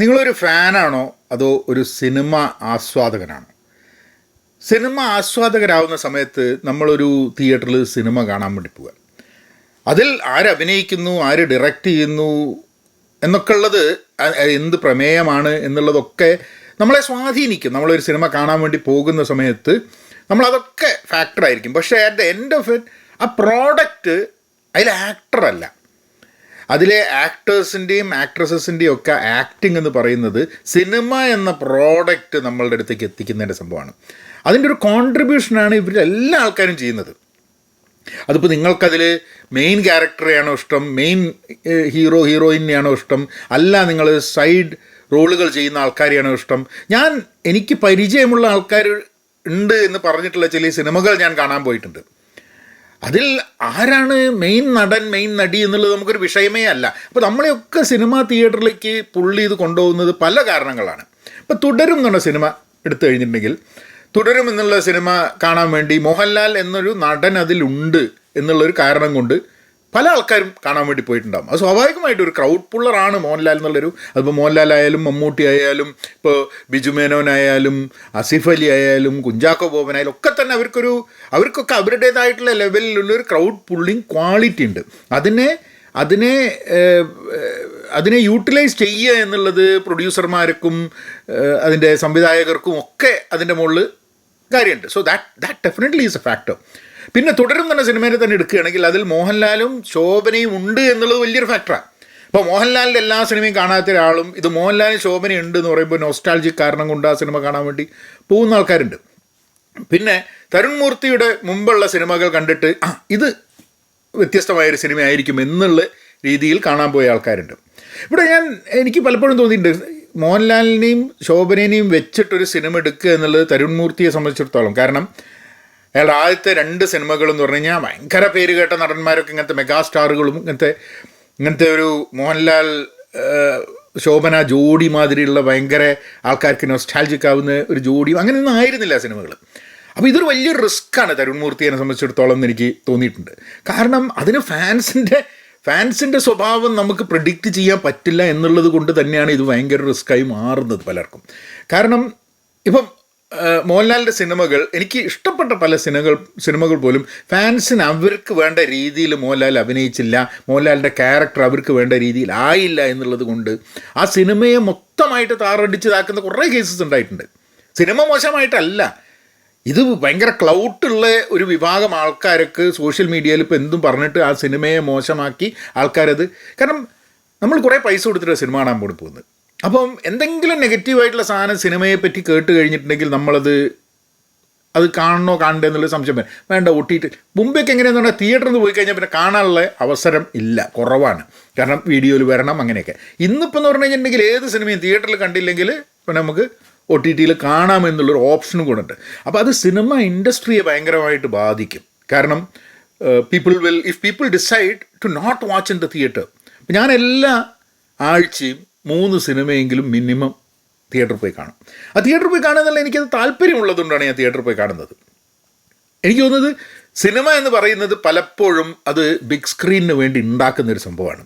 നിങ്ങളൊരു ഫാനാണോ അതോ ഒരു സിനിമ ആസ്വാദകനാണോ? സിനിമ ആസ്വാദകരാവുന്ന സമയത്ത് നമ്മളൊരു തിയേറ്ററിൽ സിനിമ കാണാൻ വേണ്ടി പോവുക. അതിൽ ആരഭിനയിക്കുന്നു ആര് ഡയറക്റ്റ് ചെയ്യുന്നു എന്നൊക്കെ ഉള്ളത് എന്ത് പ്രമേയമാണ് എന്നുള്ളതൊക്കെ നമ്മളെ സ്വാധീനിക്കും. നമ്മളൊരു സിനിമ കാണാൻ വേണ്ടി പോകുന്ന സമയത്ത് നമ്മളതൊക്കെ ഫാക്ടറായിരിക്കും പക്ഷേ at the end of it ആ പ്രോഡക്റ്റ് അതിൽ ആക്ടറല്ല അതിലെ ആക്ടേഴ്സിന്റെയും ആക്ട്രസസിന്റെയും ഒക്കെ ആക്ടിങ് എന്ന് പറയുന്നത് സിനിമ എന്ന പ്രോഡക്റ്റ് നമ്മളുടെ അടുത്തേക്ക് എത്തിക്കുന്നതിന്റെ സംഭവമാണ്. അതിന്റെ ഒരു കോൺട്രിബ്യൂഷനാണ് ഇവരെല്ലാ ആൾക്കാരും ചെയ്യുന്നത്. അതിപ്പോൾ നിങ്ങൾക്കതിൽ മെയിൻ ക്യാരക്ടറെയാണോ ഇഷ്ടം മെയിൻ ഹീറോ ഹീറോയിനെയാണോ ഇഷ്ടം അല്ല നിങ്ങൾ സൈഡ് റോളുകൾ ചെയ്യുന്ന ആൾക്കാരെയാണോ ഇഷ്ടം? ഞാൻ എനിക്ക് പരിചയമുള്ള ആൾക്കാർ ഉണ്ട് എന്ന് പറഞ്ഞിട്ടുള്ള ചില സിനിമകൾ ഞാൻ കാണാൻ പോയിട്ടുണ്ട്. അതിൽ ആരാണ് മെയിൻ നടൻ മെയിൻ നടി എന്നുള്ളത് നമുക്കൊരു വിഷയമേ അല്ല. അപ്പോൾ നമ്മളെയൊക്കെ സിനിമാ തിയേറ്ററിലേക്ക് പുള്ളി ഇത് കൊണ്ടുപോകുന്നത് പല കാരണങ്ങളാണ്. ഇപ്പോൾ തുടരും എന്നുള്ള സിനിമ എടുത്തു കഴിഞ്ഞിട്ടുണ്ടെങ്കിൽ തുടരും എന്നുള്ള സിനിമ കാണാൻ വേണ്ടി മോഹൻലാൽ എന്നൊരു നടൻ അതിലുണ്ട് എന്നുള്ളൊരു കാരണം കൊണ്ട് പല ആൾക്കാരും കാണാൻ വേണ്ടി പോയിട്ടുണ്ടാകും അത് സ്വാഭാവികമായിട്ട് ഒരു ക്രൗഡ് പുള്ളറാണ് മോഹൻലാൽ എന്നുള്ളൊരു അതിപ്പോൾ മോഹൻലാൽ ആയാലും മമ്മൂട്ടി ആയാലും ഇപ്പോൾ ബിജു മേനോനായാലും അസിഫ് അലി ആയാലും കുഞ്ചാക്കോ ബോബനായാലും ഒക്കെ തന്നെ അവർക്കൊരു അവർക്കൊക്കെ അവരുടേതായിട്ടുള്ള ലെവലിലുള്ളൊരു ക്രൗഡ് പുള്ളിങ് ക്വാളിറ്റി ഉണ്ട്. അതിനെ അതിനെ അതിനെ യൂട്ടിലൈസ് ചെയ്യുക എന്നുള്ളത് പ്രൊഡ്യൂസർമാർക്കും അതിന്റെ സംവിധായകർക്കും ഒക്കെ അതിന്റെ മുകളിൽ കാര്യമുണ്ട്. So that that definitely is a factor പിന്നെ തുടരും തന്നെ സിനിമയെ തന്നെ എടുക്കുകയാണെങ്കിൽ അതിൽ മോഹൻലാലും ശോഭനയും ഉണ്ട് എന്നുള്ളത് വലിയൊരു ഫാക്ടറാണ് ഇപ്പോൾ മോഹൻലാലിന്റെ എല്ലാ സിനിമയും കാണാത്ത ഒരാളും ഇത് മോഹൻലാലും ശോഭന ഉണ്ട് എന്ന് പറയുമ്പോൾ നോസ്റ്റാൾജി കാരണം കൊണ്ട് ആ സിനിമ കാണാൻ വേണ്ടി പോകുന്ന ആൾക്കാരുണ്ട്. പിന്നെ തരുൺ മൂർത്തിയുടെ മുമ്പുള്ള സിനിമകൾ കണ്ടിട്ട് ആ ഇത് വ്യത്യസ്തമായൊരു സിനിമയായിരിക്കും എന്നുള്ള രീതിയിൽ കാണാൻ പോയ ആൾക്കാരുണ്ട്. ഇവിടെ ഞാൻ എനിക്ക് പലപ്പോഴും തോന്നിയിട്ടുണ്ട് മോഹൻലാലിനെയും ശോഭനേനെയും വെച്ചിട്ടൊരു സിനിമ എടുക്കുക എന്നുള്ളത് തരുൺ മൂർത്തിയെ സംബന്ധിച്ചിടത്തോളം. കാരണം അയാളുടെ ആദ്യത്തെ രണ്ട് സിനിമകൾ എന്ന് പറഞ്ഞു കഴിഞ്ഞാൽ ഭയങ്കര പേര് കേട്ട നടന്മാരൊക്കെ ഇങ്ങനത്തെ മെഗാ സ്റ്റാറുകളും ഇങ്ങനത്തെ ഇങ്ങനത്തെ ഒരു മോഹൻലാൽ ശോഭന ജോഡി മാതിരിയുള്ള ഭയങ്കര ആൾക്കാർക്ക് നൊസ്റ്റാൾജിക് ആവുന്ന ഒരു ജോഡിയും അങ്ങനെയൊന്നും ആയിരുന്നില്ല സിനിമകൾ അപ്പോൾ ഇതൊരു വലിയൊരു റിസ്ക്കാണ് തരുൺ മൂർത്തിയെ സംബന്ധിച്ചിടത്തോളം എന്ന് എനിക്ക് തോന്നിയിട്ടുണ്ട്. കാരണം അതിന് ഫാൻസിന്റെ ഫാൻസിന്റെ സ്വഭാവം നമുക്ക് പ്രിഡിക്റ്റ് ചെയ്യാൻ പറ്റില്ല എന്നുള്ളത് കൊണ്ട് തന്നെയാണ് ഇത് ഭയങ്കര റിസ്ക്കായി മാറുന്നത് പലർക്കും. കാരണം ഇപ്പം മോഹൻലാലിന്റെ സിനിമകൾ എനിക്ക് ഇഷ്ടപ്പെട്ട പല സിനിമകൾ സിനിമകൾ പോലും ഫാൻസിന് അവർക്ക് വേണ്ട രീതിയിൽ മോഹൻലാൽ അഭിനയിച്ചില്ല. മോഹൻലാലിന്റെ ക്യാരക്ടർ അവർക്ക് വേണ്ട രീതിയിൽ ആയില്ല എന്നുള്ളത് കൊണ്ട് ആ സിനിമയെ മൊത്തമായിട്ട് താറടിച്ചതാക്കുന്ന കുറേ കേസസ് ഉണ്ടായിട്ടുണ്ട്. സിനിമ മോശമായിട്ടല്ല. ഇത് ഭയങ്കര ക്ലൗട്ടുള്ള ഒരു വിഭാഗം ആൾക്കാർക്ക് സോഷ്യൽ മീഡിയയിൽ ഇപ്പോൾ എന്തും പറഞ്ഞിട്ട് ആ സിനിമയെ മോശമാക്കി ആൾക്കാരത്. കാരണം നമ്മൾ കുറേ പൈസ കൊടുത്തിട്ട് സിനിമ കാണാൻ പോകുന്നത്. അപ്പം എന്തെങ്കിലും നെഗറ്റീവായിട്ടുള്ള സാധനം സിനിമയെ പറ്റി കേട്ട് കഴിഞ്ഞിട്ടുണ്ടെങ്കിൽ നമ്മളത് അത് കാണണോ കാണണ്ടേ എന്നുള്ള സംശയം വേണ്ട ഒട്ടിയിട്ട്. മുമ്പേക്ക് എങ്ങനെയാണെന്ന് പറഞ്ഞാൽ തിയേറ്ററിൽ പോയി കഴിഞ്ഞാൽ പിന്നെ കാണാനുള്ള അവസരം ഇല്ല. കുറവാണ്. കാരണം വീഡിയോയിൽ വരണം അങ്ങനെയൊക്കെ. ഇന്നിപ്പോൾ എന്ന് പറഞ്ഞു കഴിഞ്ഞിട്ടുണ്ടെങ്കിൽ ഏത് സിനിമയും തിയേറ്ററിൽ കണ്ടില്ലെങ്കിൽ പിന്നെ നമുക്ക് ഒ ടി ടിയിൽ കാണാമെന്നുള്ളൊരു ഓപ്ഷനും കൂടെ ഉണ്ട്. അപ്പോൾ അത് സിനിമ ഇൻഡസ്ട്രിയെ ഭയങ്കരമായിട്ട് ബാധിക്കും. കാരണം people will if people decide to not watch in the theatre ഞാൻ എല്ലാ ആഴ്ചയും മൂന്ന് സിനിമയെങ്കിലും മിനിമം തിയേറ്ററിൽ പോയി കാണും. ആ തിയേറ്ററിൽ പോയി കാണുന്നതല്ല എനിക്കത് താല്പര്യമുള്ളതുകൊണ്ടാണ് ഞാൻ തിയേറ്ററിൽ പോയി കാണുന്നത്. എനിക്ക് തോന്നുന്നത് സിനിമ എന്ന് പറയുന്നത് പലപ്പോഴും അത് ബിഗ് സ്ക്രീനിന് വേണ്ടി ഉണ്ടാക്കുന്ന ഒരു സംഭവമാണ്.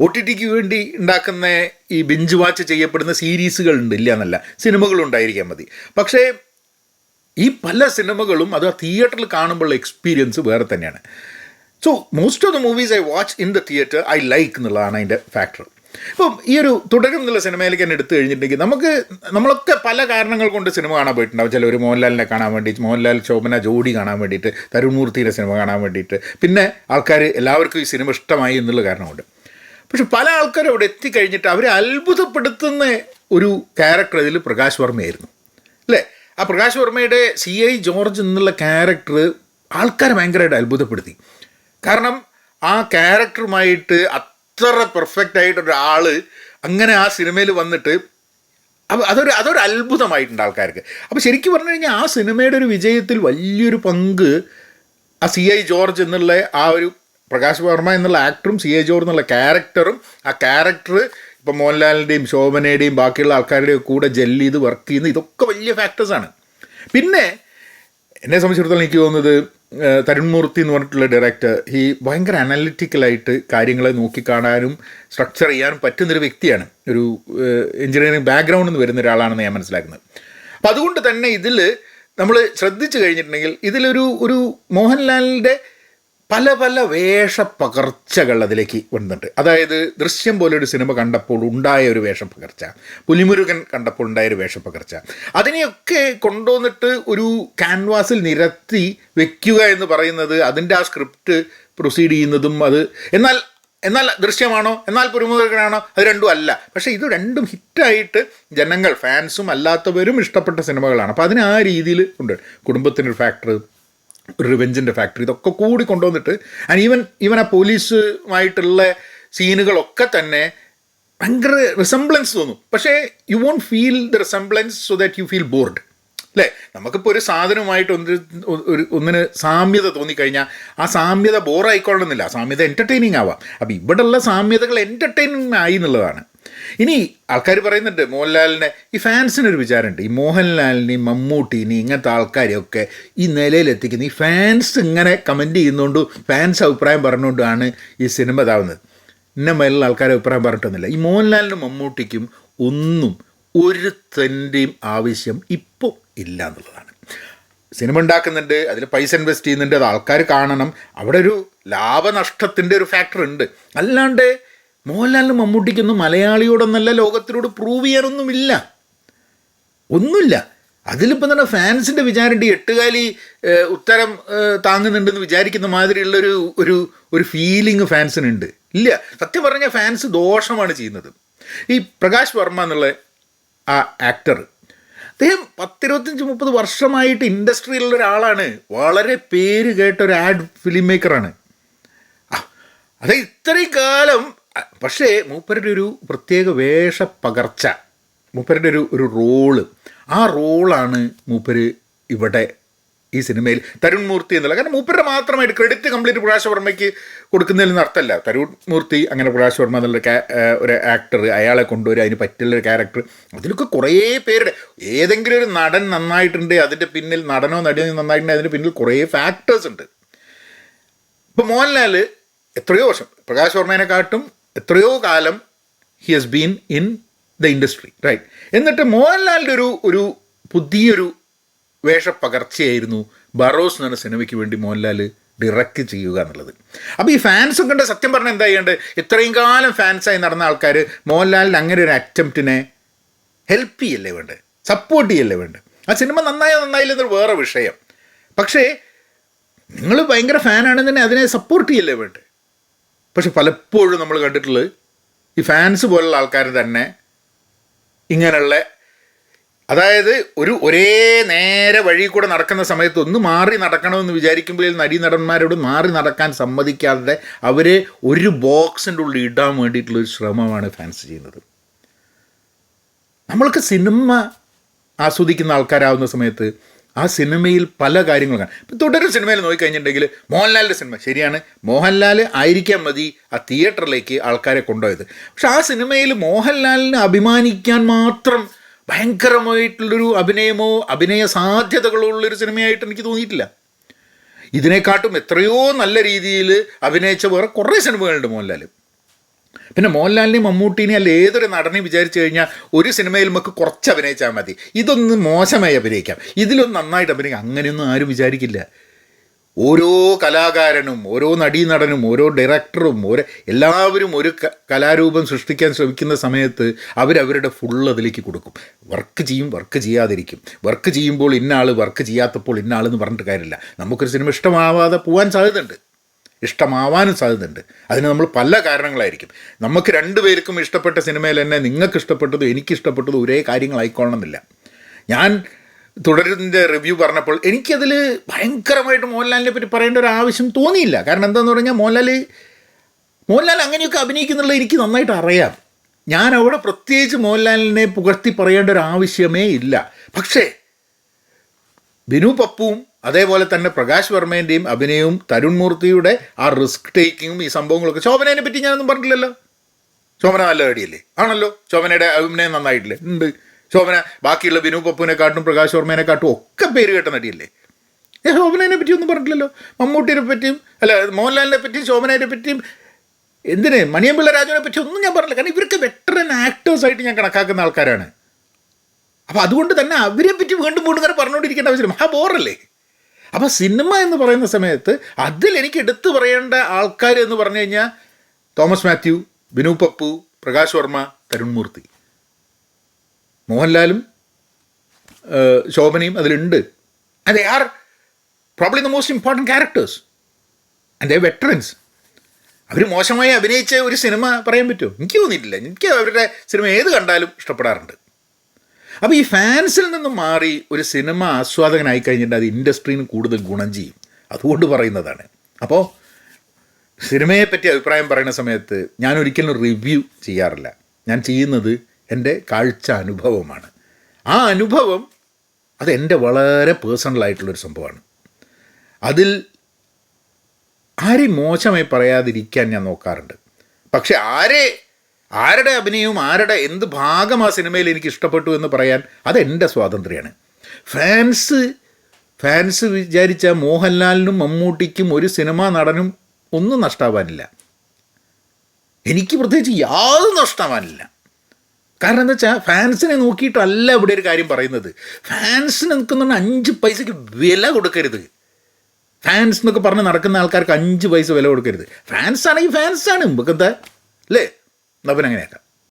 ഒ ടി ടിക്ക് വേണ്ടി ഉണ്ടാക്കുന്ന ഈ ബിഞ്ച് വാച്ച് ചെയ്യപ്പെടുന്ന സീരീസുകൾ ഉണ്ട് ഇല്ല എന്നല്ല സിനിമകളുണ്ടായിരിക്കാൻ മതി. പക്ഷേ ഈ പല സിനിമകളും അത് ആ തിയേറ്ററിൽ കാണുമ്പോൾ എക്സ്പീരിയൻസ് വേറെ തന്നെയാണ്. So most of the movies I watch in the theatre I like എന്നുള്ളതാണ് അതിന്റെ ഫാക്ടർ ഇപ്പം ഈ ഒരു തുടരും എന്നുള്ള സിനിമയിലേക്ക് തന്നെ എടുത്തു കഴിഞ്ഞിട്ടുണ്ടെങ്കിൽ നമുക്ക് നമ്മളൊക്കെ പല കാരണങ്ങൾ കൊണ്ട് സിനിമ കാണാൻ പോയിട്ടുണ്ടാവും. ചിലർ മോഹൻലാലിനെ കാണാൻ വേണ്ടി മോഹൻലാൽ ശോഭന ജോഡി കാണാൻ വേണ്ടിയിട്ട് തരുൺ മൂർത്തിയുടെ സിനിമ കാണാൻ വേണ്ടിയിട്ട്. പിന്നെ ആൾക്കാർ എല്ലാവർക്കും ഈ സിനിമ ഇഷ്ടമായി എന്നുള്ള കാരണമുണ്ട്. പക്ഷെ പല ആൾക്കാരും അവിടെ എത്തിക്കഴിഞ്ഞിട്ട് അവരെ അത്ഭുതപ്പെടുത്തുന്ന ഒരു ക്യാരക്ടർ ഇതിൽ പ്രകാശ് വർമ്മയായിരുന്നു. അല്ലേ? ആ പ്രകാശ് വർമ്മയുടെ സി ഐ ജോർജ് എന്നുള്ള ക്യാരക്ടർ ആൾക്കാരെ ഭയങ്കരമായിട്ട് അത്ഭുതപ്പെടുത്തി. കാരണം ആ ക്യാരക്ടറുമായിട്ട് അത്ര പെർഫെക്റ്റ് ആയിട്ടൊരാൾ അങ്ങനെ ആ സിനിമയിൽ വന്നിട്ട് അപ്പോൾ അതൊരു അതൊരു അത്ഭുതമായിട്ടുണ്ട് ആൾക്കാർക്ക്. അപ്പോൾ ശരിക്കും പറഞ്ഞു കഴിഞ്ഞാൽ ആ സിനിമയുടെ ഒരു വിജയത്തിൽ വലിയൊരു പങ്ക് ആ സി ഐ ജോർജ് എന്നുള്ള ആ ഒരു പ്രകാശ് വർമ്മ എന്നുള്ള ആക്ടറും സി ഐ ജോർജ് എന്നുള്ള ക്യാരക്ടറും ആ ക്യാരക്ടർ ഇപ്പം മോഹൻലാലിന്റെയും ശോഭനയുടെയും ബാക്കിയുള്ള ആൾക്കാരുടെയും കൂടെ ജെല്ല് ചെയ്ത് വർക്ക് ചെയ്യുന്ന ഇതൊക്കെ വലിയ ഫാക്ടേഴ്സാണ് പിന്നെ എന്നെ സംബന്ധിച്ചിടത്തോളം എനിക്ക് തോന്നുന്നത് തരുൺമൂർത്തി തരുൺ മൂർത്തി എന്ന് പറഞ്ഞിട്ടുള്ള ഡയറക്ടർ ഈ ഭയങ്കര അനലിറ്റിക്കലായിട്ട് കാര്യങ്ങളെ നോക്കിക്കാണാനും സ്ട്രക്ചർ ചെയ്യാനും പറ്റുന്നൊരു വ്യക്തിയാണ്. ഒരു എഞ്ചിനീയറിംഗ് ബാക്ക്ഗ്രൗണ്ടിൽ നിന്ന് വരുന്ന ഒരാളാണെന്ന് ഞാൻ മനസ്സിലാക്കുന്നത്. അപ്പം അതുകൊണ്ട് തന്നെ ഇതിൽ നമ്മൾ ശ്രദ്ധിച്ചു കഴിഞ്ഞിട്ടുണ്ടെങ്കിൽ ഇതിലൊരു ഒരു മോഹൻലാലിന്റെ പല പല വേഷപ്പകർച്ചകൾ അതിലേക്ക് വരുന്നുണ്ട് അതായത് ദൃശ്യം പോലൊരു സിനിമ കണ്ടപ്പോൾ ഉണ്ടായ ഒരു വേഷപ്പകർച്ച പുലിമുരുകൻ കണ്ടപ്പോൾ ഉണ്ടായ ഒരു വേഷപ്പകർച്ച. അതിനെയൊക്കെ കൊണ്ടുവന്നിട്ട് ഒരു ക്യാൻവാസിൽ നിരത്തി വെക്കുക എന്ന് പറയുന്നത് അതിന്റെ ആ സ്ക്രിപ്റ്റ് പ്രൊസീഡ് ചെയ്യുന്നതും അത്. എന്നാൽ എന്നാൽ ദൃശ്യമാണോ? എന്നാൽ പുലിമുരുകനാണോ? അത് രണ്ടും അല്ല. പക്ഷേ ഇത് രണ്ടും ഹിറ്റായിട്ട് ജനങ്ങൾ ഫാൻസും അല്ലാത്തവരും ഇഷ്ടപ്പെട്ട സിനിമകളാണ്. അപ്പോൾ അതിന് ആ രീതിയിൽ ഉണ്ട്. കുടുംബത്തിനൊരു ഫാക്ടർ റിവെഞ്ചിന്റെ ഫാക്ടറി ഇതൊക്കെ കൂടി കൊണ്ടുവന്നിട്ട് ആൻഡ് ഈവൻ ഈവൻ ആ പോലീസുമായിട്ടുള്ള സീനുകളൊക്കെ തന്നെ ഭയങ്കര റിസംബ്ലൻസ് തോന്നും. പക്ഷേ you won't feel the resemblance so that you feel bored അല്ലേ? നമുക്കിപ്പോൾ ഒരു സാധനവുമായിട്ട് ഒന്ന് ഒരു ഒന്നിന് സാമ്യത തോന്നിക്കഴിഞ്ഞാൽ ആ സാമ്യത ബോറായിക്കൊള്ളണമെന്നില്ല ആ സാമ്യത എന്റർടൈനിങ് ആവാം. അപ്പോൾ ഇവിടെയുള്ള സാമ്യതകൾ എന്റർടൈനിങ് ആയി എന്നുള്ളതാണ്. ഇനി ആൾക്കാർ പറയുന്നുണ്ട് മോഹൻലാലിനെ ഈ ഫാൻസിനൊരു വിചാരമുണ്ട്. ഈ മോഹൻലാലിനെയും മമ്മൂട്ടിനെയും ഇങ്ങനത്തെ ആൾക്കാരെയൊക്കെ ഈ നിലയിലെത്തിക്കുന്ന ഈ ഫാൻസ് ഇങ്ങനെ കമന്റ് ചെയ്യുന്നതുകൊണ്ട് ഫാൻസ് അഭിപ്രായം പറഞ്ഞുകൊണ്ടാണ് ഈ സിനിമ ഇതാവുന്നത്. എന്നെ മേലുള്ള ആൾക്കാരെ അഭിപ്രായം പറഞ്ഞിട്ടൊന്നുമില്ല. ഈ മോഹൻലാലിനും മമ്മൂട്ടിക്കും ഒന്നും ഒരു തന്റെയും ആവശ്യം ഇപ്പോൾ ഇല്ല എന്നുള്ളതാണ് സിനിമ ഉണ്ടാക്കുന്നുണ്ട് അതിൽ പൈസ ഇൻവെസ്റ്റ് ചെയ്യുന്നുണ്ട് അത് ആൾക്കാർ കാണണം. അവിടെ ഒരു ലാഭനഷ്ടത്തിന്റെ ഒരു ഫാക്ടർ ഉണ്ട്. അല്ലാണ്ട് മോഹൻലാലിനും മമ്മൂട്ടിക്കൊന്നും മലയാളിയോടൊന്നല്ല ലോകത്തിനോട് പ്രൂവ് ചെയ്യാനൊന്നുമില്ല. ഒന്നുമില്ല. അതിലിപ്പോൾ തന്നെ ഫാൻസിന്റെ വിചാരമുണ്ട് എട്ടുകാലി ഉത്തരം താങ്ങുന്നുണ്ടെന്ന് വിചാരിക്കുന്ന മാതിരിയുള്ളൊരു ഒരു ഒരു ഫീലിംഗ് ഫാൻസിനുണ്ട്. ഇല്ല. സത്യം പറഞ്ഞാൽ ഫാൻസ് ദോഷമാണ് ചെയ്യുന്നത്. ഈ പ്രകാശ് വർമ്മ എന്നുള്ള ആ ആക്ടർ അദ്ദേഹം പത്തിരുപത്തഞ്ച് മുപ്പത് വർഷമായിട്ട് ഇൻഡസ്ട്രിയിലുള്ള ഒരാളാണ്. വളരെ പേര് കേട്ട ഒരു ആഡ് ഫിലിം മേക്കറാണ് അതെ ഇത്രയും കാലം പക്ഷേ മൂപ്പരുടെ ഒരു പ്രത്യേക വേഷ പകർച്ച മൂപ്പരുടെ ഒരു ഒരു റോൾ. ആ റോളാണ് മൂപ്പര് ഇവിടെ ഈ സിനിമയിൽ തരുൺ മൂർത്തി എന്നുള്ള കാരണം മൂപ്പരുടെ മാത്രമായിട്ട് ക്രെഡിറ്റ് കംപ്ലീറ്റ് പ്രകാശ് വർമ്മയ്ക്ക് കൊടുക്കുന്നതിൽ നിന്ന് അർത്ഥമല്ല. തരുൺ മൂർത്തി അങ്ങനെ പ്രകാശ് വർമ്മ എന്നുള്ള ഒരു ആക്ടർ അയാളെ കൊണ്ടുവരിക അതിന് പറ്റുള്ള ഒരു ക്യാരക്ടർ അതിലൊക്കെ കുറേ പേരുടെ ഏതെങ്കിലും ഒരു നടൻ നന്നായിട്ടുണ്ട് അതിന്റെ പിന്നിൽ നടനോ നടിയോ നന്നായിട്ടുണ്ട് അതിന്റെ പിന്നിൽ കുറേ ഫാക്ടേഴ്സ് ഉണ്ട്. ഇപ്പോൾ മോഹൻലാൽ എത്രയോ വർഷം പ്രകാശ് വർമ്മേനെക്കാട്ടും എത്രയോ കാലം he has been in the industry right എന്നിട്ട് മോഹൻലാലിന്റെ ഒരു ഒരു പുതിയൊരു വേഷപ്പകർച്ചയായിരുന്നു ബറോസ് എന്ന സിനിമയ്ക്ക് വേണ്ടി മോഹൻലാൽ ഡിറക്റ്റ് ചെയ്യുക എന്നുള്ളത്. അപ്പോൾ ഈ ഫാൻസും കണ്ട് സത്യം പറഞ്ഞാൽ എന്താ ചെയ്യേണ്ടത്? ഇത്രയും കാലം ഫാൻസായി നടന്ന ആൾക്കാർ മോഹൻലാലിന്റെ അങ്ങനെ ഒരു അറ്റംപ്റ്റിനെ ഹെൽപ്പ് ചെയ്യല്ലേ വേണ്ടത്? സപ്പോർട്ട് ചെയ്യല്ലേ വേണ്ടത്? ആ സിനിമ നന്നായോ നന്നായില്ല എന്നൊരു വേറെ വിഷയം. പക്ഷേ നിങ്ങൾ ഭയങ്കര ഫാനാണെന്ന് തന്നെ അതിനെ സപ്പോർട്ട് ചെയ്യല്ലേ വേണ്ടത്? പക്ഷെ പലപ്പോഴും നമ്മൾ കണ്ടിട്ടുള്ളത് ഈ ഫാൻസ് പോലുള്ള ആൾക്കാർ തന്നെ ഇങ്ങനെയുള്ള അതായത് ഒരു ഒരേ നേരെ വഴി കൂടെ നടക്കുന്ന സമയത്ത് ഒന്ന് മാറി നടക്കണമെന്ന് വിചാരിക്കുമ്പോൾ നടീ നടന്മാരോട് മാറി നടക്കാൻ സമ്മതിക്കാതെ അവരെ ഒരു ബോക്സിന്റെ ഉള്ളിൽ ഇടാൻ വേണ്ടിയിട്ടുള്ള ഒരു ശ്രമമാണ് ഫാൻസ് ചെയ്യുന്നത്. നമ്മൾക്ക് സിനിമ ആസ്വദിക്കുന്ന ആൾക്കാരാവുന്ന സമയത്ത് ആ സിനിമയിൽ പല കാര്യങ്ങളും കാണാം. ഇപ്പം തുടരും സിനിമയിൽ നോക്കിക്കഴിഞ്ഞിട്ടുണ്ടെങ്കിൽ മോഹൻലാലിന്റെ സിനിമ ശരിയാണ്. മോഹൻലാൽ ആയിരിക്കാൻ മതി ആ തിയേറ്ററിലേക്ക് ആൾക്കാരെ കൊണ്ടുപോയത്. പക്ഷെ ആ സിനിമയിൽ മോഹൻലാലിനെ അഭിമാനിക്കാൻ മാത്രം ഭയങ്കരമായിട്ടുള്ളൊരു അഭിനയമോ അഭിനയ സാധ്യതകളോ ഉള്ളൊരു സിനിമയായിട്ട് എനിക്ക് തോന്നിയിട്ടില്ല. ഇതിനെക്കാട്ടും എത്രയോ നല്ല രീതിയിൽ അഭിനയിച്ച വേറെ കുറേ സിനിമകളുണ്ട് മോഹൻലാൽ പിന്നെ മോഹൻലാലിനെയും മമ്മൂട്ടിനെയും അല്ല ഏതൊരു നടനെയും വിചാരിച്ചു കഴിഞ്ഞാൽ ഒരു സിനിമയിൽ നമുക്ക് കുറച്ച് അഭിനയിച്ചാൽ മതി. ഇതൊന്ന് മോശമായി അഭിനയിക്കാം. ഇതിലൊന്ന് നന്നായിട്ട് അഭിനയിക്കാം. അങ്ങനെയൊന്നും ആരും വിചാരിക്കില്ല. ഓരോ കലാകാരനും ഓരോ നടീനടനും ഓരോ ഡയറക്ടറും ഓരോ എല്ലാവരും ഒരു കലാരൂപം സൃഷ്ടിക്കാൻ ശ്രമിക്കുന്ന സമയത്ത് അവരവരുടെ ഫുൾ അതിലേക്ക് കൊടുക്കും. വർക്ക് ചെയ്യും വർക്ക് ചെയ്യാതിരിക്കും. വർക്ക് ചെയ്യുമ്പോൾ ഇന്ന ആൾ വർക്ക് ചെയ്യാത്തപ്പോൾ ഇന്ന ആളെന്ന് പറഞ്ഞിട്ട് കാര്യമില്ല. നമുക്കൊരു സിനിമ ഇഷ്ടമാവാതെ പോകാൻ സാധ്യതയുണ്ട്. ഇഷ്ടമാവാനും സാധ്യതയുണ്ട്. അതിന് നമ്മൾ പല കാരണങ്ങളായിരിക്കും. നമുക്ക് രണ്ടുപേർക്കും ഇഷ്ടപ്പെട്ട സിനിമയിൽ തന്നെ നിങ്ങൾക്ക് ഇഷ്ടപ്പെട്ടതും എനിക്ക് ഇഷ്ടപ്പെട്ടതും ഒരേ കാര്യങ്ങളായിക്കൊള്ളണമെന്നില്ല. ഞാൻ തുടരുന്നതിന്റെ റിവ്യൂ പറഞ്ഞപ്പോൾ എനിക്കതിൽ ഭയങ്കരമായിട്ട് മോഹൻലാലിനെ പറ്റി പറയേണ്ട ഒരു ആവശ്യം തോന്നിയില്ല. കാരണം എന്താണെന്ന് പറഞ്ഞാൽ മോഹൻലാൽ മോഹൻലാൽ അങ്ങനെയൊക്കെ അഭിനയിക്കുന്നുള്ളത് എനിക്ക് നന്നായിട്ട് അറിയാം. ഞാൻ അവിടെ പ്രത്യേകിച്ച് മോഹൻലാലിനെ പുകഴ്ത്തി പറയേണ്ട ഒരു ആവശ്യമേ ഇല്ല. പക്ഷേ ബിനു പപ്പുവും അതേപോലെ തന്നെ പ്രകാശ് വർമ്മേന്റെയും അഭിനയവും തരുൺ മൂർത്തിയുടെ ആ റിസ്ക് ടേക്കിങ്ങും ഈ സംഭവങ്ങളൊക്കെ. ശോഭനേനെ പറ്റി ഞാനൊന്നും പറഞ്ഞിട്ടില്ലല്ലോ. ശോഭന നല്ല അടിയല്ലേ? ആണല്ലോ? ശോഭനയുടെ അഭിനയം നന്നായിട്ടില്ലേ? ഉണ്ട്. ശോഭന ബാക്കിയുള്ള വിനു പപ്പുവിനെക്കാട്ടും പ്രകാശ് വർമ്മേനെക്കാട്ടും ഒക്കെ പേര് കേട്ട നടിയല്ലേ? ഞാൻ ശോഭനയെ പറ്റി ഒന്നും പറഞ്ഞിട്ടില്ലല്ലോ. മമ്മൂട്ടിയെ പറ്റിയും അല്ല മോഹൻലാലിനെ പറ്റിയും ശോഭനയെ പറ്റിയും എന്തിന്? മണിയമ്പിള്ള രാജുവിനെ പറ്റി ഒന്നും ഞാൻ പറഞ്ഞില്ല. കാരണം ഇവർക്ക് വെറ്ററൻ ആക്ടേഴ്സായിട്ട് ഞാൻ കണക്കാക്കുന്ന ആൾക്കാരാണ്. അപ്പോൾ അതുകൊണ്ട് തന്നെ അവരെ പറ്റി വീണ്ടും വീണ്ടും ഇങ്ങനെ പറഞ്ഞുകൊണ്ടിരിക്കേണ്ട ആവശ്യമില്ല. മഹാ ബോറല്ലേ അപ്പോൾ സിനിമ എന്ന് പറയുന്ന സമയത്ത് അതിൽ എനിക്ക് എടുത്തു പറയേണ്ട ആൾക്കാർ എന്ന് പറഞ്ഞു കഴിഞ്ഞാൽ തോമസ് മാത്യു ബിനു പപ്പു പ്രകാശ് വർമ്മ തരുൺ മൂർത്തി. മോഹൻലാലും ശോഭനയും അതിലുണ്ട്. And they are probably the most important characters and they veterans അവർ മോശമായി അഭിനയിച്ച ഒരു സിനിമ പറയാൻ പറ്റുമോ? എനിക്ക് തോന്നിയിട്ടില്ല. എനിക്ക് അവരുടെ സിനിമ ഏത് കണ്ടാലും ഇഷ്ടപ്പെടാറുണ്ട്. അപ്പോൾ ഈ ഫാൻസിൽ നിന്നും മാറി ഒരു സിനിമ ആസ്വാദകനായി കഴിഞ്ഞിട്ട് അത് ഇൻഡസ്ട്രീന് കൂടുതൽ ഗുണം ചെയ്യും. അതുകൊണ്ട് പറയുന്നതാണ്. അപ്പോൾ സിനിമയെ പറ്റി അഭിപ്രായം പറയുന്ന സമയത്ത് ഞാൻ ഒരിക്കലും റിവ്യൂ ചെയ്യാറില്ല. ഞാൻ ചെയ്യുന്നത് എന്റെ കാഴ്ച അനുഭവമാണ്. ആ അനുഭവം അത് എന്റെ വളരെ പേഴ്സണലായിട്ടുള്ളൊരു സംഭവമാണ്. അതിൽ ആരെയും മോശമായി പറയാതിരിക്കാൻ ഞാൻ നോക്കാറുണ്ട്. പക്ഷെ ആരെ ആരുടെ അഭിനയവും ആരുടെ എന്ത് ഭാഗം ആ സിനിമയിൽ എനിക്ക് ഇഷ്ടപ്പെട്ടു എന്ന് പറയാൻ അതെന്റെ സ്വാതന്ത്ര്യമാണ്. ഫാൻസ് ഫാൻസ് വിചാരിച്ച മോഹൻലാലിനും മമ്മൂട്ടിക്കും ഒരു സിനിമാ നടനും ഒന്നും നഷ്ടാവാനില്ല. എനിക്ക് പ്രത്യേകിച്ച് യാതൊന്നും നഷ്ടമാവാനില്ല കാരണം എന്താ വെച്ചാൽ ഫാൻസിനെ നോക്കിയിട്ടല്ല ഇവിടെ ഒരു കാര്യം പറയുന്നത്. ഫാൻസിന് നിൽക്കുന്ന അഞ്ച് പൈസയ്ക്ക് വില കൊടുക്കരുത്. ഫാൻസ് എന്നൊക്കെ പറഞ്ഞ് നടക്കുന്ന ആൾക്കാർക്ക് അഞ്ച് പൈസ വില കൊടുക്കരുത്. ഫാൻസ് ആണെങ്കിൽ ഫാൻസ് ആണ് നമുക്ക് എന്താ അല്ലേ? എന്നാ പിന്നെ